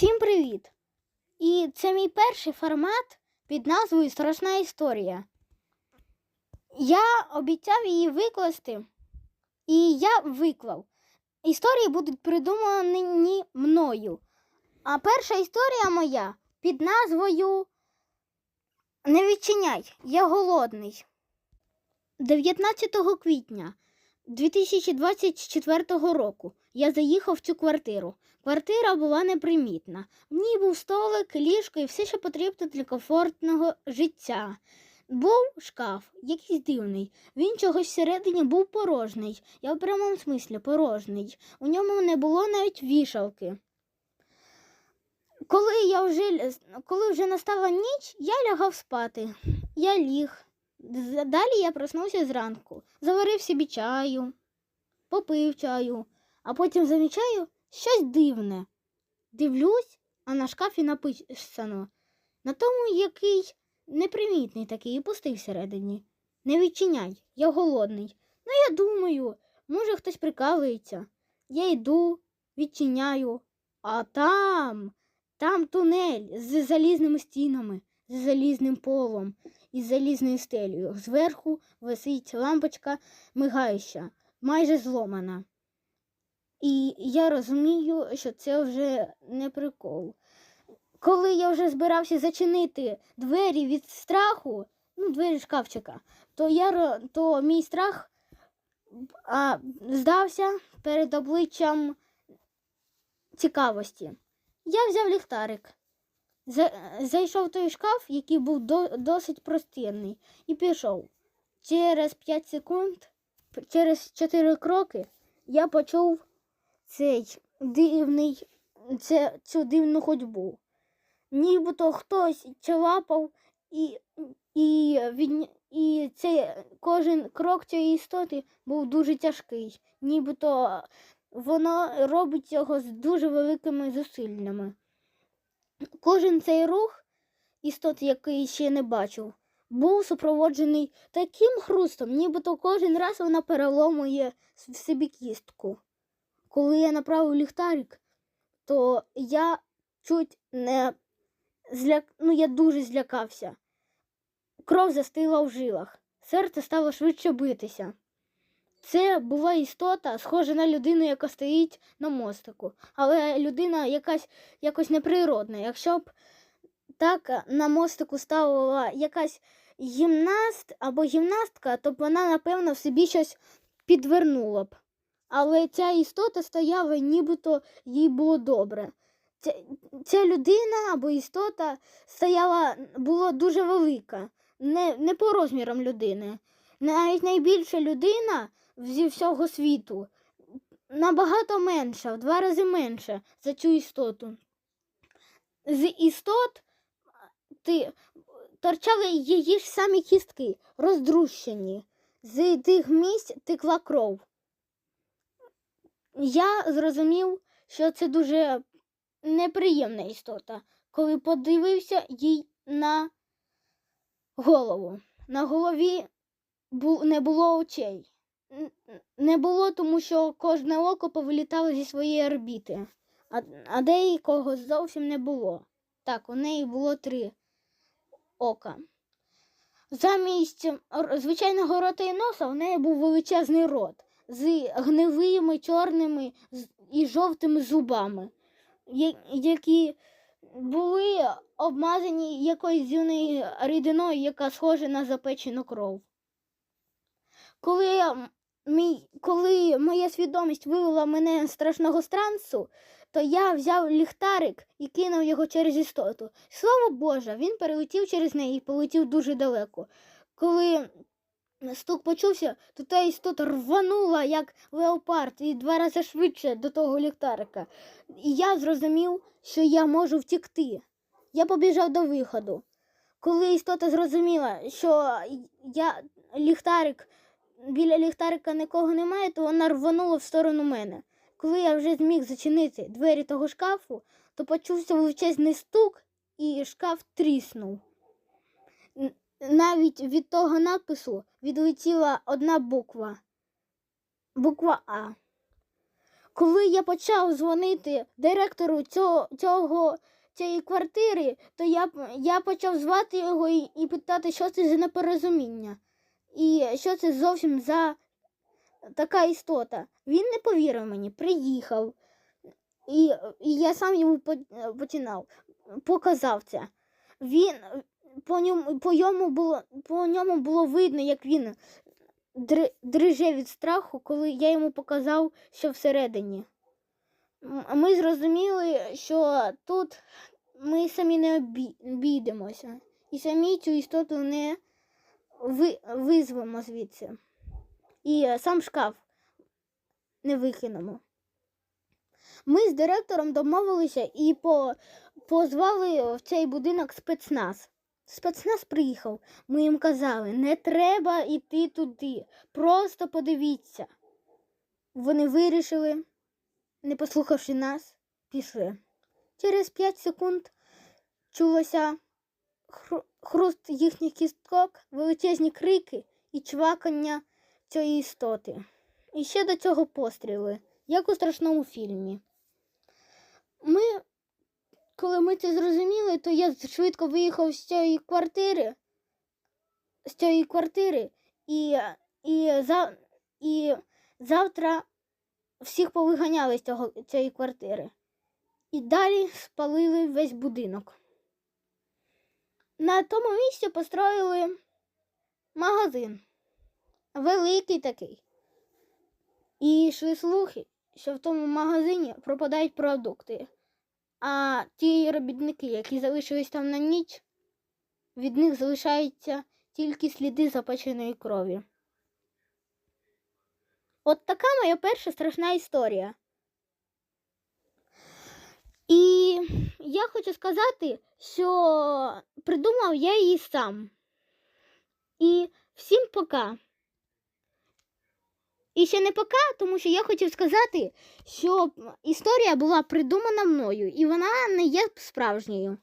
Всім привіт! І це мій перший формат під назвою Страшна історія. Я обіцяв її викласти, і я виклав. Історії будуть придумані мною. А перша історія моя під назвою Не відчиняй, я голодний. 19 квітня 2024 року я заїхав в цю квартиру. Квартира була непримітна. В ній був столик, ліжко і все, що потрібно для комфортного життя. Був шкаф, якийсь дивний. Він чогось всередині був порожній. Я в прямому смислі порожній. У ньому не було навіть вішалки. Коли, я вже, коли вже настала ніч, я лягав спати. Я ліг. Далі я проснувся зранку, заварив собі чаю, попив чаю, а потім замічаю щось дивне. Дивлюсь, а на шкафі написано на тому, який непримітний такий і пустий всередині. Не відчиняй, я голодний. Ну, я думаю, може хтось прикалується. Я йду, відчиняю, а там, там тунель з залізними стінами, з залізним полом із залізною стелею. Зверху висить лампочка мигаюча, майже зломана. І я розумію, що це вже не прикол. Коли я вже збирався зачинити двері від страху, ну, двері шкафчика, то, я, то мій страх а, здався перед обличчям цікавості. Я взяв ліхтарик. За- Зайшов в той шкаф, який був до, досить простірний, і пішов. Через 5 секунд, через 4 кроки, я почув цей дивний, це, цю дивну ходьбу. Нібито хтось чалапав, і, і, він, і цей, кожен крок цієї істоти був дуже тяжкий. Нібито воно робить його з дуже великими зусиллями. Кожен цей рух, істот, який ще не бачив, був супроводжений таким хрустом, нібито кожен раз вона переломує в собі кістку. Коли я направив ліхтарик, то я чуть не зляк... ну, я дуже злякався. Кров застигла в жилах, серце стало швидше битися. Це була істота, схожа на людину, яка стоїть на мостику, але людина якась якось неприродна. Якщо б так на мостику ставила якась гімнаст або гімнастка, то б вона, напевно, в собі щось підвернула б. Але ця істота стояла, нібито їй було добре. Ця, ця людина або істота стояла, була дуже велика, не, не по розмірам людини. Навіть найбільша людина зі всього світу набагато менша, в два рази менша за цю істоту. З істот ти, торчали її ж самі кістки, роздрущені. З тих місць текла кров. Я зрозумів, що це дуже неприємна істота, коли подивився їй на голову. На голові не було очей. Не було, тому що кожне око повилітало зі своєї орбіти, а, а деякого зовсім не було. Так, у неї було три ока. Замість звичайного рота і носа в неї був величезний рот з гнилими, чорними і жовтими зубами, які були обмазані якоюсь дивною рідиною, яка схожа на запечену кров. Коли, мій, коли моя свідомість вивела мене з страшного трансу, то я взяв ліхтарик і кинув його через істоту. Слава Боже, він перелетів через неї і полетів дуже далеко. Коли стук почувся, то та істота рванула, як леопард, і два рази швидше до того ліхтарика. І я зрозумів, що я можу втікти. Я побіжав до виходу. Коли істота зрозуміла, що я ліхтарик, біля ліхтарика нікого немає, то вона рванула в сторону мене. Коли я вже зміг зачинити двері того шкафу, то почувся величезний стук, і шкаф тріснув. Навіть від того напису відлетіла одна буква. Буква А. коли я почав дзвонити директору цього, цього цієї квартири, то я, я почав звати його і, і питати, що це за непорозуміння. І що це зовсім за така істота. Він не повірив мені, приїхав. І, і я сам йому починав, показав це. Він по ньому, по ньому було, по ньому було видно, як він дри- дриже від страху, коли я йому показав, що всередині. Ми зрозуміли, що тут ми самі не обійдемося. І самі цю істоту не ви- визвемо звідси. І е, сам шкаф не викинемо. Ми з директором домовилися і по, позвали в цей будинок спецназ. Спецназ приїхав. Ми їм казали, не треба йти туди. Просто подивіться. Вони вирішили, не послухавши нас, пішли. Через 5 секунд чулося хру- хруст їхніх кісток, величезні крики і чвакання цієї істоти. І ще до цього постріли, як у страшному фільмі. Ми, коли ми це зрозуміли, то я швидко виїхав з цієї квартири, з цієї квартири, і, і, за, і завтра всіх повиганяли з цього, цієї квартири. І далі спалили весь будинок. На тому місці построїли магазин. Великий такий. І йшли слухи, що в тому магазині пропадають продукти. А ті робітники, які залишились там на ніч, від них залишаються тільки сліди запеченої крові. От така моя перша страшна історія. І я хочу сказати, що придумав я її сам. І всім пока. І ще не пока, тому що я хотів сказати, що історія була придумана мною, і вона не є справжньою.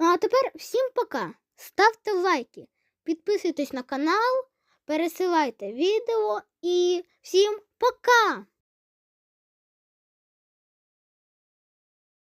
Ну, а тепер всім пока. Ставте лайки, підписуйтесь на канал, пересилайте відео і всім пока!